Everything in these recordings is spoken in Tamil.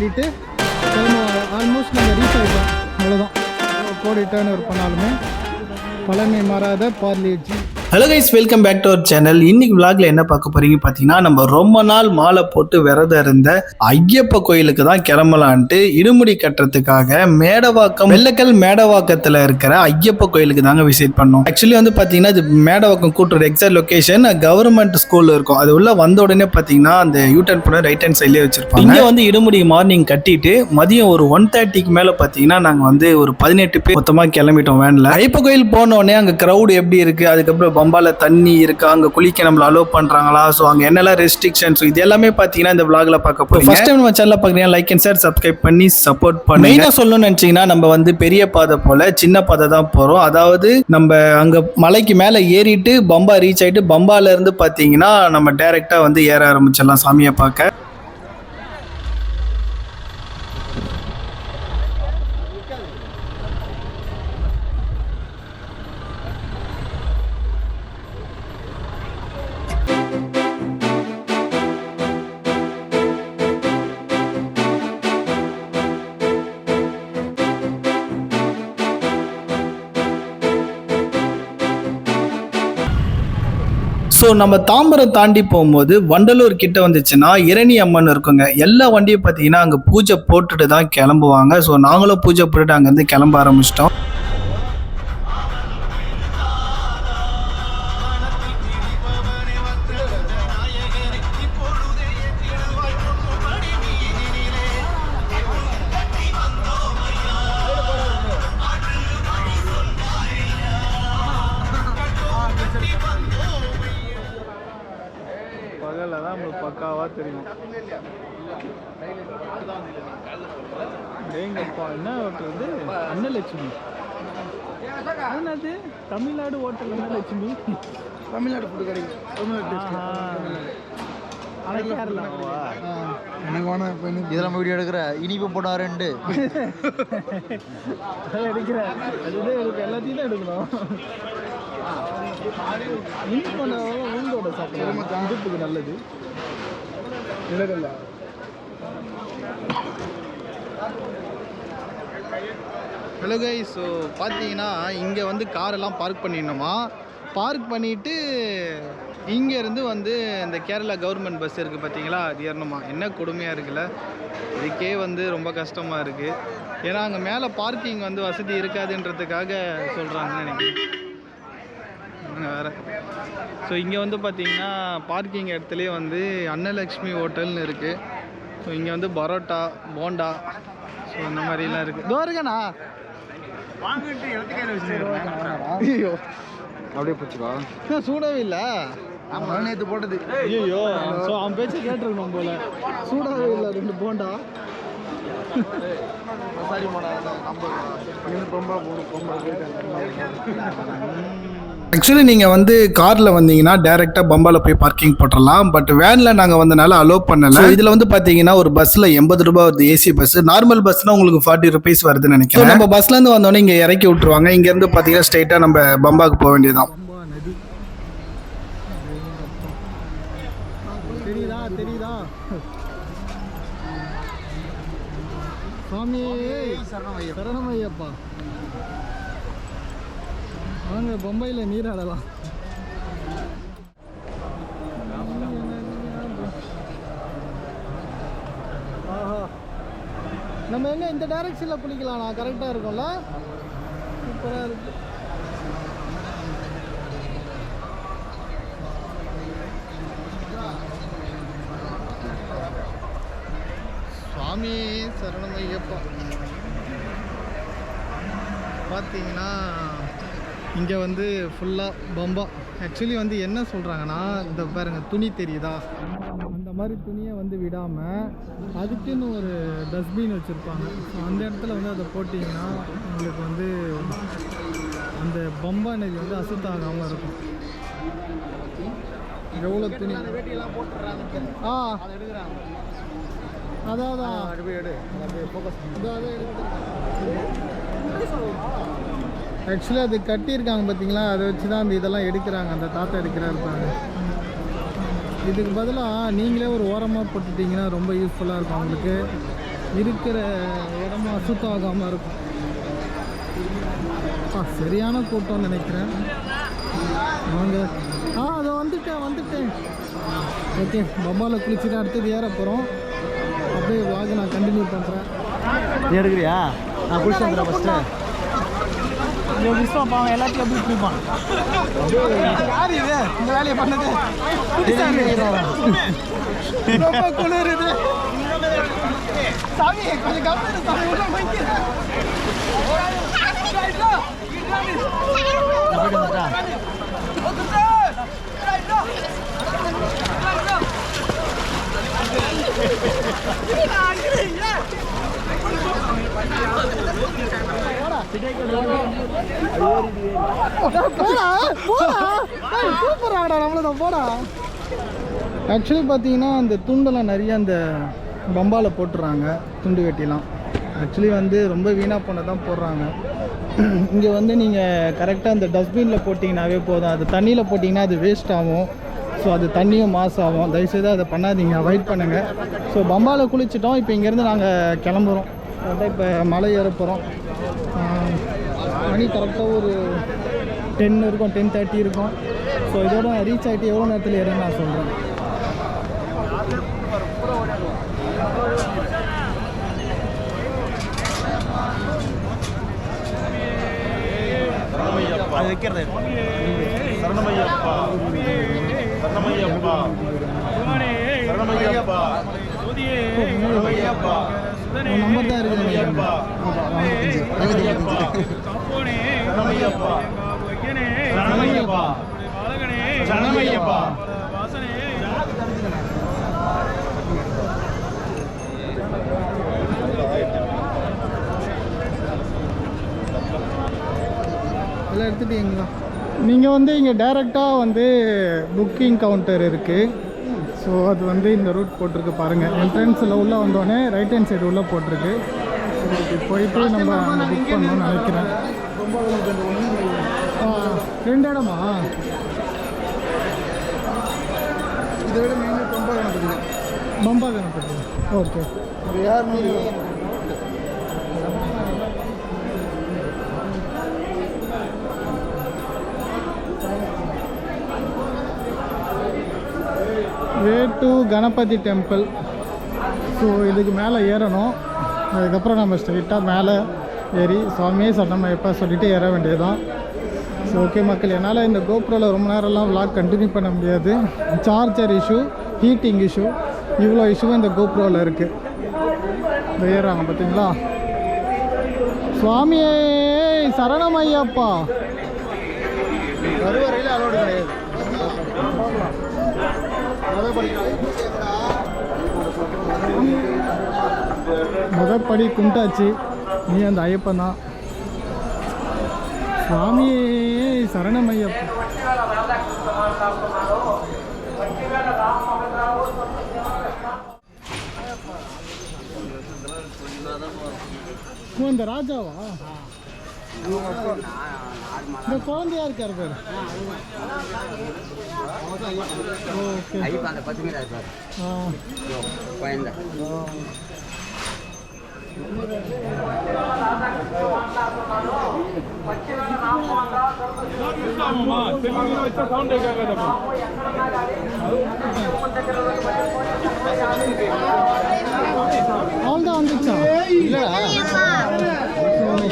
ஆடிட்டு ஆல்மோஸ்ட் நாங்கள் ரீச் ஆகிட்டோம் அவ்வளோதான் கோடி டேர்ன் ஒரு பண்ணாலுமே பழமை மாறாத ParleG hello guys welcome back to our channel இன்னைக்கு விளாக்ல என்ன பார்க்க போறீங்க பார்த்தீங்கன்னா நம்ம ரொம்ப நாள் மாலை போட்டு விரதம் இருந்த ஐயப்ப கோயிலுக்கு தான் கிளம்பலான்ட்டு இடுமுடி கட்டுறதுக்காக மேடவாக்கம் வெள்ளக்கல் மேடவாக்கத்தில் இருக்கிற ஐயப்ப கோயிலுக்கு தாங்க விசிட் பண்ணோம். ஆக்சுவலி வந்து பார்த்தீங்கன்னா இது மேடவாக்கம் கூட்டுற எக்ஸாக்ட் லொகேஷன் கவர்மெண்ட் ஸ்கூல் இருக்கும். அது உள்ள வந்த உடனே பார்த்தீங்கன்னா அந்த யூட்டர்ன் பண்ண ரைட் ஹேண்ட் சைட்லேயே வச்சிருப்பாங்க. இங்கே வந்து இடுமுடி மார்னிங் கட்டிட்டு மதியம் ஒரு ஒன் தேர்ட்டிக்கு மேலே பார்த்தீங்கன்னா நாங்கள் வந்து ஒரு பதினெட்டு பேர் மொத்தமாக கிளம்பிட்டோம் வேனில் ஐயப்ப கோயில் போன உடனே அங்கே க்ரௌடு எப்படி இருக்கு? அதுக்கப்புறம் பம்பால தண்ணி இருக்கா? அங்கே குளிக்க நம்மள அலோவ் பண்ணுறாங்களா ஸோ அங்கே என்னெல்லாம் ரெஸ்ட்ரிக்ஷன்ஸ் இது எல்லாமே பார்த்தீங்கன்னா இந்த vlogல பார்க்க போகிறோம் ஃபர்ஸ்ட் டைம் நம்ம சேனலில் பார்க்குறீங்க லைக் அண்ட் ஷேர் சப்ஸ்கிரைப் பண்ணி சப்போர்ட் பண்ணி மெயினாக சொல்லணும்னு நினச்சிங்கன்னா நம்ம வந்து பெரிய பாதை போல சின்ன பாதை தான் போகிறோம் அதாவது நம்ம அங்கே மலைக்கு மேலே ஏறிட்டு பம்பா ரீச் ஆகிட்டு பம்பால இருந்து பார்த்தீங்கன்னா நம்ம டைரெக்டாக வந்து ஏற ஆரம்பிச்சிடலாம் சாமியை பார்க்க. ஸோ நம்ம தாம்பரம் தாண்டி போகும்போது வண்டலூர் கிட்ட வந்துச்சுன்னா இரணி அம்மன் இருக்குங்க. எல்லா வண்டியும் பார்த்தீங்கன்னா அங்கே பூஜை போட்டுட்டு தான் கிளம்புவாங்க. ஸோ நாங்களும் பூஜை போட்டுட்டு அங்கேருந்து கிளம்ப ஆரம்பிச்சிட்டோம். டேங்கப்பா என்ன ஹோட்டல் இது அன்னலட்சுமி. என்னது? தமிழ்நாடு ஹோட்டல் அன்னலட்சுமி? தமிழ்நாடு ஃபுட்டு கிடைக்கும் எனக்கு வேணாம் இப்போ இதில் நம்ம வீடியோ எடுக்கிற? இனிப்பு போட்டா ரெண்டு. அதுதான் எல்லாத்தையும் தான் எடுக்கணும். இனிப்பு பண்ண சாப்பிடலாம் இடுப்புக்கு நல்லது. ஹலோ கை ஸோ பார்த்தீங்கன்னா இங்கே வந்து காரெல்லாம் பார்க் பண்ணிடணுமா பார்க் பண்ணிவிட்டு இங்கேருந்து வந்து இந்த கேரளா கவர்மெண்ட் பஸ் இருக்குது பார்த்தீங்களா அது ஏறணுமா? என்ன கொடுமையாக இருக்குல்ல? இதுக்கே வந்து ரொம்ப கஷ்டமாக இருக்குது ஏன்னா அங்கே மேலே பார்க்கிங் வந்து வசதி இருக்காதுன்றதுக்காக சொல்கிறாங்கன்னு நினைக்கிறேன். வேறு? ஸோ இங்கே வந்து பார்த்திங்கன்னா பார்க்கிங் இடத்துலேயே வந்து அன்னலக்ஷ்மி ஹோட்டல்னு இருக்குது ஸோ இங்கே வந்து பரோட்டா போண்டா. ஸோ இந்த மாதிரிலாம் இருக்குது இதோ இருக்கண்ணா. ஐயோ. அப்படியே பிடிச்சிக்கோ நான் சூடவே இல்லை. ஆமாம் நேற்று போட்டது. ஐயோ ஸோ அவன் பேச்சு கேட்டிருக்கணும் போல. சூடாகவே இல்லை ரெண்டு போண்டா. சாரி போடா நம்ம போகணும் பொம்பா ஆக்சுவலி நீங்கள் வந்து காரில் வந்தீங்கன்னா டேரெக்டாக பம்பால போய் பார்க்கிங் போட்டுடலாம் பட் வேனில் நாங்கள் வந்தனால அலோவ் பண்ணல. இதில் வந்து பார்த்தீங்கன்னா ஒரு பஸ்ஸில் எண்பது ரூபாய் வருது ஏசி பஸ் நார்மல் பஸ்னா உங்களுக்கு ஃபார்ட்டி ருபீஸ் வருதுன்னு நினைக்கிறேன். நம்ம பஸ்லேருந்து வந்தோடனே இங்கே இறக்கி விட்டுருவாங்க. இங்கேருந்து பார்த்தீங்கன்னா ஸ்ட்ரைட்டாக நம்ம பம்பாக்கு போக நதி தெரியுதா? தெரியுதா? சுவாமி சரணமையப்பா. வாங்க பொம்பையில் நீராடலாம் ஆஹா. நம்ம எங்கே இந்த டைரக்ஷனில் குளிக்கலாம் கரெக்டாக இருக்கும்ல? சூப்பராக இருக்கு. சுவாமி சரணமையப்பா பார்த்தீங்கன்னா இங்கே வந்து ஃபுல்லாக பம்பா. ஆக்சுவலி வந்து என்ன சொல்கிறாங்கன்னா இந்த பாருங்க துணி தெரியுதா? அந்த மாதிரி துணியை வந்து விடாமல் அதுக்குன்னு ஒரு டஸ்ட்பின் வச்சுருப்பாங்க. ஸோ அந்த இடத்துல வந்து அதை போட்டிங்கன்னா உங்களுக்கு வந்து அந்த பம்பா நதி வந்து அசுத்தாகாமல் இருக்கும். எவ்வளோ துணி? ஆ. அதான் அதான் இதோ அதை எடுத்து ஆக்சுவலி அது கட்டியிருக்காங்க பார்த்தீங்களா? அதை வச்சு தான் அந்த இதெல்லாம் எடுக்கிறாங்க. அந்த தாத்தா எடுக்கிறாரு பாருங்க. இதுக்கு பதிலாக நீங்களே ஒரு ஓரமாக போட்டுட்டீங்கன்னா ரொம்ப யூஸ்ஃபுல்லாக இருக்கும் உங்களுக்கு. இருக்கிற இடமும் அசுத்தம் ஆகாமல் இருக்கும். ஆ சரியான கூட்டம்னு நினைக்கிறேன். வாங்க. ஆ அதை வந்துட்டேன் வந்துட்டேன். ஓகே பம்பாவில் குளிச்சுட்டு அடுத்தது ஏற போகிறோம் அப்படியே vlog நான் கண்டினியூ பண்ணுறேன் நீ எடுக்கிறியா? நான் குளிச்சு வந்துடுறேன் ஃபஸ்ட்டு இந்த விஸ்வம் பாவம் எல்லாத்தையும் எப்படி குளிப்பான் யார் இது? இந்த வேலையை பண்ணது? ரொம்ப குளிருது. சாமி கொஞ்சம் கவனம் சாமி உள்ள வந்துட்டா போடா போடா. நம்மளதான் போடா. ஆக்சுவலி பார்த்தீங்கன்னா அந்த துண்டெல்லாம் நிறைய அந்த பம்பாவில் போட்டுறாங்க துண்டு வெட்டிலாம் ஆக்சுவலி வந்து ரொம்ப வீணாக போன தான் போடுறாங்க. இங்கே வந்து நீங்கள் கரெக்டாக அந்த டஸ்ட்பினில் போட்டிங்கனாவே போதும். அது தண்ணியில் போட்டிங்கன்னா அது வேஸ்ட் ஆகும். ஸோ அது தண்ணியும் மாஸ் ஆகும். தயவுசெய்து அதை பண்ணாதீங்க. அவாய்ட் பண்ணுங்கள் ஸோ பம்பாவில் குளிச்சிட்டோம். இப்போ இங்கேருந்து நாங்கள் கிளம்புறோம். கரெக்டாக இப்போ மலை ஏற போகிறோம் மணி கரெக்டாக ஒரு டென் இருக்கும் டென் தேர்ட்டி இருக்கும் ஸோ இதோட ரீச் ஆகிட்டு எவ்வளோ நேரத்தில் ஏறுன்னு நான் சொல்கிறேன் அது வைக்கிறது சரணமையப்பா சரணமையப்பா சரணமையப்பா சரணமையப்பா உன் நம்பர் தான் ஐயப்பா சரணமையப்பா. சரணமையப்பா. சரணமையப்பா. எல்லாம் எடுத்துட்டீங்களா? நீங்கள் வந்து இங்கே டைரெக்டாக வந்து புக்கிங் கவுண்டர் இருக்குது ஸோ அது வந்து இந்த ரூட் போட்டிருக்கு பாருங்கள் என்ட்ரன்ஸில் உள்ளே வந்தோடனே ரைட் ஹேண்ட் சைடு உள்ளே போட்டிருக்கு. போயிட்டு நம்ம புக் பண்ணணும்னு நினைக்கிறேன். ரெண்டு இடமா இதை விட மெயின் ரொம்ப கணக்கு பம்பா கணப்பட்டி ஓகே. யார் way to Ganapathi temple so இதுக்கு மேலே ஏறணும். அதுக்கப்புறம் நம்ம ஸ்ட்ரைட்டாக மேலே ஏறி சுவாமியே சரணமையப்பா சொல்லிட்டு ஏற வேண்டியதுதான். ஸோ ஓகே மக்கள் என்னால் இந்த கோப்ரோவில் ரொம்ப நேரம்லாம் vlog கண்டினியூ பண்ண முடியாது. சார்ஜர் இஷ்யூ ஹீட்டிங் இஷ்யூ இவ்வளோ இஷ்யூ இந்த கோப்ரோவில் இருக்குது ஏறாங்க பார்த்தீங்களா சுவாமியே சரணமையப்பா. கருவறையில் அலோடு கிடையாது. முதப்படி கும்பிட்டாச்சு. நீ அந்த ஐயப்பன் தான். சுவாமியே சரணமையப்பா. அந்த ராஜாவா? இந்த குழந்தையா இருக்காரு பேர். ஓகே. ஐயப்பா அந்த பத்து மீட்டர் குழந்தை அவ்வளோதான் வந்துச்சா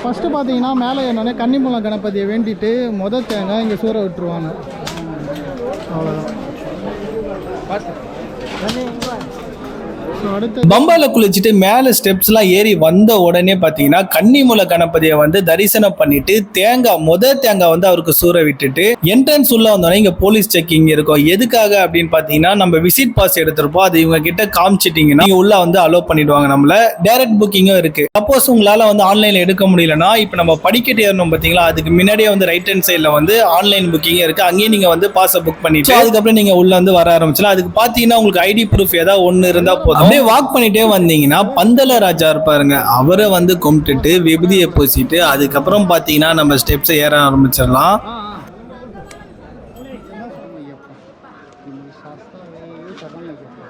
ஃபஸ்ட்டு பார்த்தீங்கன்னா மேலே என்னன்னே கன்னிமூலம் கணபதியை வேண்டிட்டு முத தேங்காய் இங்கே சூற விட்டுருவாங்க. அவ்வளோதான் ஸோ பம்பால குளிச்சுட்டு மேல ஸ்டெப்ஸ்லாம் ஏறி வந்த உடனே பாத்தீங்கன்னா கன்னிமூல கணபதியை வந்து தரிசனம் பண்ணிட்டு தேங்காய் முத தேங்காய் வந்து அவருக்கு சூற விட்டுட்டு என்ட்ரன்ஸ் உள்ள வந்தோடனே இங்க போலீஸ் செக்கிங் இருக்கும். எதுக்காக அப்படின்னு பாத்தீங்கன்னா நம்ம விசிட் பாஸ் எடுத்திருப்போம். அது இவங்க கிட்ட காமிச்சிட்டீங்கன்னா உள்ள வந்து அலோவ் பண்ணிடுவாங்க நம்மள. டைரக்ட் புக்கிங்கும் இருக்கு. சப்போஸ் உங்களால வந்து ஆன்லைன்ல எடுக்க முடியலன்னா இப்போ நம்ம படிக்கட்டு ஏறணும் பாத்தீங்களா? அதுக்கு முன்னாடியே வந்து ரைட் ஹேண்ட் சைட்ல வந்து ஆன்லைன் புக்கிங் இருக்கு. அங்கேயே நீங்க வந்து பாஸை புக் பண்ணிட்டு அதுக்கப்புறம் நீங்க உள்ள வந்து வர ஆரம்பிச்சலாம் அதுக்கு பாத்தீங்கன்னா உங்களுக்கு ஐடி ப்ரூஃப் ஏதாவது ஒன்னு இருந்தா போதும். அப்படியே வாக் பண்ணிட்டே வந்தீங்கன்னா பந்தல ராஜா இருப்பாருங்க. அவரை வந்து கும்பிட்டுட்டு விபதியை பூசிட்டு அதுக்கப்புறம் பார்த்தீங்கன்னா நம்ம ஸ்டெப்ஸை ஏற ஆரம்பிச்சிடலாம் ஆ ஆ. என்ன சாமி ஐயப்பா இந்த சாஸ்தாவே சரணம் ஐயப்பா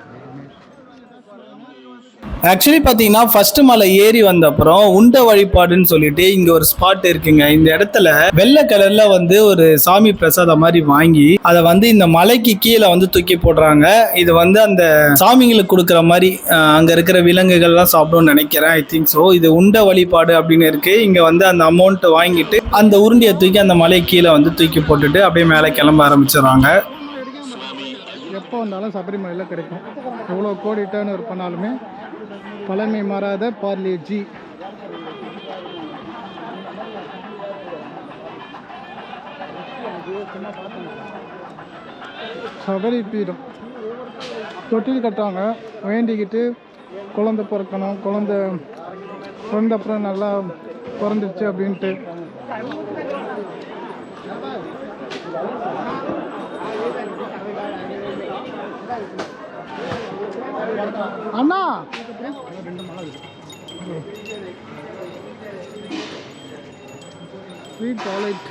ஆக்சுவலி பார்த்தீங்கன்னா ஃபர்ஸ்ட் மலை ஏறி வந்த அப்புறம் உண்ட வழிபாடுன்னு சொல்லிட்டு இங்க ஒரு ஸ்பாட் இருக்குங்க. இந்த இடத்துல வெள்ளை கலர்ல வந்து ஒரு சாமி பிரசாதம் மாதிரி வாங்கி அதை வந்து இந்த மலைக்கு கீழே வந்து தூக்கி போடுறாங்க. இது வந்து அந்த சாமிங்களுக்கு கொடுக்குற மாதிரி அங்க இருக்கிற விலங்குகள்லாம் சாப்பிடும்னு நினைக்கிறேன் ஐ திங்க் ஸோ இது உண்ட வழிபாடு அப்படின்னு இருக்கு. இங்க வந்து அந்த அமௌண்ட் வாங்கிட்டு அந்த உருண்டியை தூக்கி அந்த மலை கீழே வந்து தூக்கி போட்டுட்டு அப்படியே மேலே கிளம்ப ஆரம்பிச்சிடுறாங்க. எப்போ வந்தாலும் சபரிமலையில் கிடைக்கும். எவ்வளோ கோடி டேர்ன் ஒர்க் பண்ணாலுமே பழமை மாறாத பார்லே ஜி. சபரி பீடம். தொட்டில் கட்டுறாங்க. வேண்டிக்கிட்டு குழந்த பிறக்கணும். குழந்த பிறந்த அப்புறம் நல்லா பிறந்துச்சு அப்படின்ட்டு. அண்ணா! ஸ்வீட் டாய்லெட்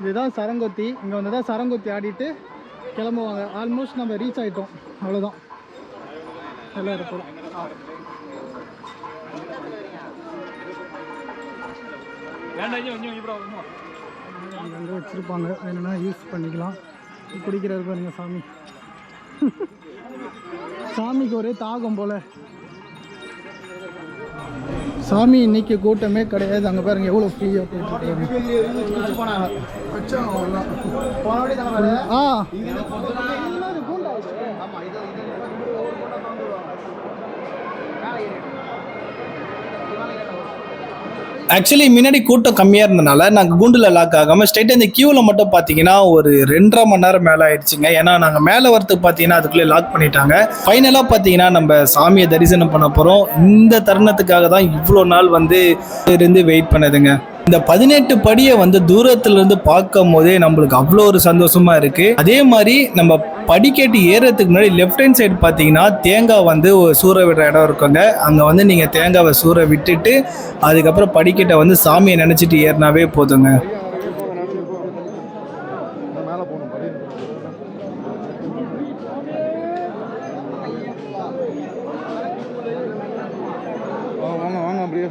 இதுதான் சரங்கொத்தி. இங்கே வந்து தான் சரங்கொத்தி ஆடிட்டு கிளம்புவாங்க. ஆல்மோஸ்ட் நம்ம ரீச் ஆகிட்டோம் அவ்வளோதான் எல்லாம் அங்கே வச்சுருப்பாங்க. வேணும்னா யூஸ் பண்ணிக்கலாம். குடிக்கிறாரு பாருங்க சாமி. சாமிக்கு ஒரே தாகம் போல. சாமி இன்னைக்கு கூட்டமே கிடையாது. அங்கே பாருங்க எவ்வளோ ஃப்ரீயாக போயிட்டு ஆ. ஆக்சுவலி முன்னாடி கூட்டம் கம்மியாக இருந்தனால நாங்கள் கூண்டில் லாக் ஆகாமல் ஸ்ட்ரைட்டாக இந்த கியூவில் மட்டும் பார்த்தீங்கன்னா ஒரு ரெண்டரை மணி நேரம் மேலே ஆயிடுச்சுங்க. ஏன்னா நாங்கள் மேலே வரத்துக்கு பார்த்தீங்கன்னா அதுக்குள்ளே லாக் பண்ணிட்டாங்க. ஃபைனலாக பார்த்தீங்கன்னா நம்ம சாமியை தரிசனம் பண்ண போகிறோம் இந்த தருணத்துக்காக தான் இவ்வளோ நாள் வந்து இருந்து வெயிட் பண்ணதுங்க. இந்த பதினெட்டு படியை வந்து தூரத்துல இருந்து பார்க்கும் போதே நம்மளுக்கு அவ்வளோ ஒரு சந்தோஷமா இருக்கு. அதே மாதிரி நம்ம படிக்கட்டு ஏறதுக்கு முன்னாடி லெஃப்ட் ஹேண்ட் சைடு பார்த்தீங்கன்னா தேங்காய் வந்து ஒரு சூற விடுற இடம் இருக்குங்க. அங்கே வந்து நீங்கள் தேங்காவை சூற விட்டுட்டு அதுக்கப்புறம் படிக்கட்டை வந்து சாமியை நினச்சிட்டு ஏறினாவே போதுங்க மேலே போகணும் படி வாங்க வாங்க அப்படியே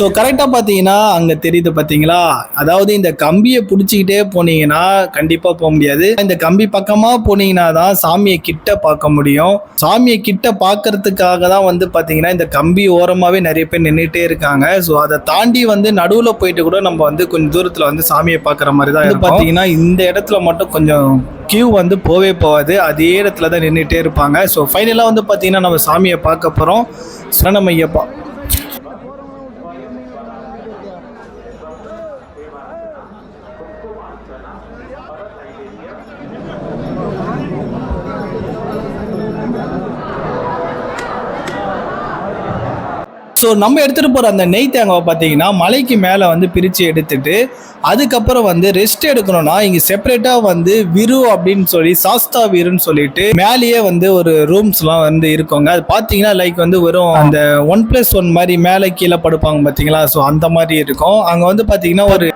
ஸோ கரெக்டாக பார்த்தீங்கன்னா அங்கே தெரியுது பார்த்தீங்களா? அதாவது இந்த கம்பியை பிடிச்சிக்கிட்டே போனீங்கன்னா கண்டிப்பாக போக முடியாது. இந்த கம்பி பக்கமாக போனீங்கன்னா தான் சாமியை கிட்ட பார்க்க முடியும். சாமியை கிட்ட பார்க்கறதுக்காக தான் வந்து பார்த்தீங்கன்னா இந்த கம்பி ஓரமாகவே நிறைய பேர் நின்றுட்டே இருக்காங்க. ஸோ அதை தாண்டி வந்து நடுவில் போயிட்டு கூட நம்ம வந்து கொஞ்சம் தூரத்தில் வந்து சாமியை பார்க்குற மாதிரி தான் இருக்கும். பார்த்தீங்கன்னா இந்த இடத்துல மட்டும் கொஞ்சம் கியூ வந்து போவே போகாது. அதே இடத்துல தான் நின்றுட்டே இருப்பாங்க. ஸோ ஃபைனலாக வந்து பார்த்தீங்கன்னா நம்ம சாமியை பார்க்க போகிறோம் ஐயப்பா ஸோ நம்ம எடுத்துகிட்டு போகிற அந்த நெய் தேங்காவை பார்த்தீங்கன்னா மலைக்கு மேலே வந்து பிரித்து எடுத்துட்டு அதுக்கப்புறம் வந்து ரெஸ்ட் எடுக்கணும்னா இங்கே செப்பரேட்டாக வந்து விரு அப்படின்னு சொல்லி சாஸ்தா வீருன்னு சொல்லிட்டு மேலேயே வந்து ஒரு ரூம்ஸ்லாம் வந்து இருக்கோங்க. அது பார்த்தீங்கன்னா லைக் வந்து வெறும் அந்த ஒன் ப்ளஸ் ஒன் மாதிரி மேலே கீழே படுப்பாங்க பார்த்தீங்களா? ஸோ அந்த மாதிரி இருக்கும். அங்கே வந்து பார்த்தீங்கன்னா ஒரு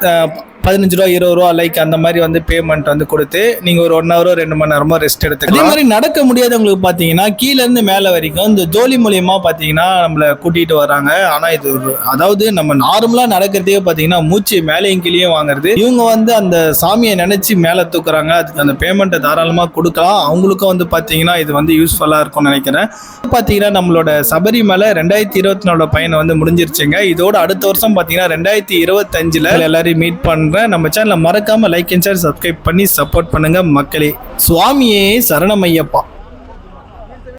பதினஞ்சு ரூபா இருபது ரூபா லைக் அந்த மாதிரி வந்து பேமெண்ட் வந்து கொடுத்து நீங்க ஒரு ஒன் ஹவரோ ரெண்டு மணி நேரமோ ரெஸ்ட் எடுத்து அதே மாதிரி நடக்க முடியாதவங்களுக்கு பாத்தீங்கன்னா கீழேருந்து இருந்து மேல வரைக்கும் இந்த ஜோலி மூலியமா பாத்தீங்கன்னா நம்மள கூட்டிட்டு வராங்க ஆனா இது ஒரு அதாவது நம்ம நார்மலா நடக்கிறதே பாத்தீங்கன்னா மூச்சு மேலேயும் கீழேயும் வாங்குறது. இவங்க வந்து அந்த சாமியை நினைச்சு மேல தூக்குறாங்க. அதுக்கு அந்த பேமெண்ட்டை தாராளமா கொடுக்கலாம். அவங்களுக்கும் வந்து பாத்தீங்கன்னா இது வந்து யூஸ்ஃபுல்லா இருக்கும்னு நினைக்கிறேன். பாத்தீங்கன்னா நம்மளோட சபரிமலை ரெண்டாயிரத்தி இருபத்தி நாலோட பயணம் வந்து முடிஞ்சிருச்சுங்க. இதோட அடுத்த வருஷம் பாத்தீங்கன்னா ரெண்டாயிரத்தி இருபத்தஞ்சுல எல்லாரையும் மீட் பண்றேன் நம்ம சேனலை மறக்காமல் லைக் அண்ட் ஷேர் சப்ஸ்கிரைப் பண்ணி சப்போர்ட் பண்ணுங்கள் மக்களே. சுவாமியே சரணமையப்பா.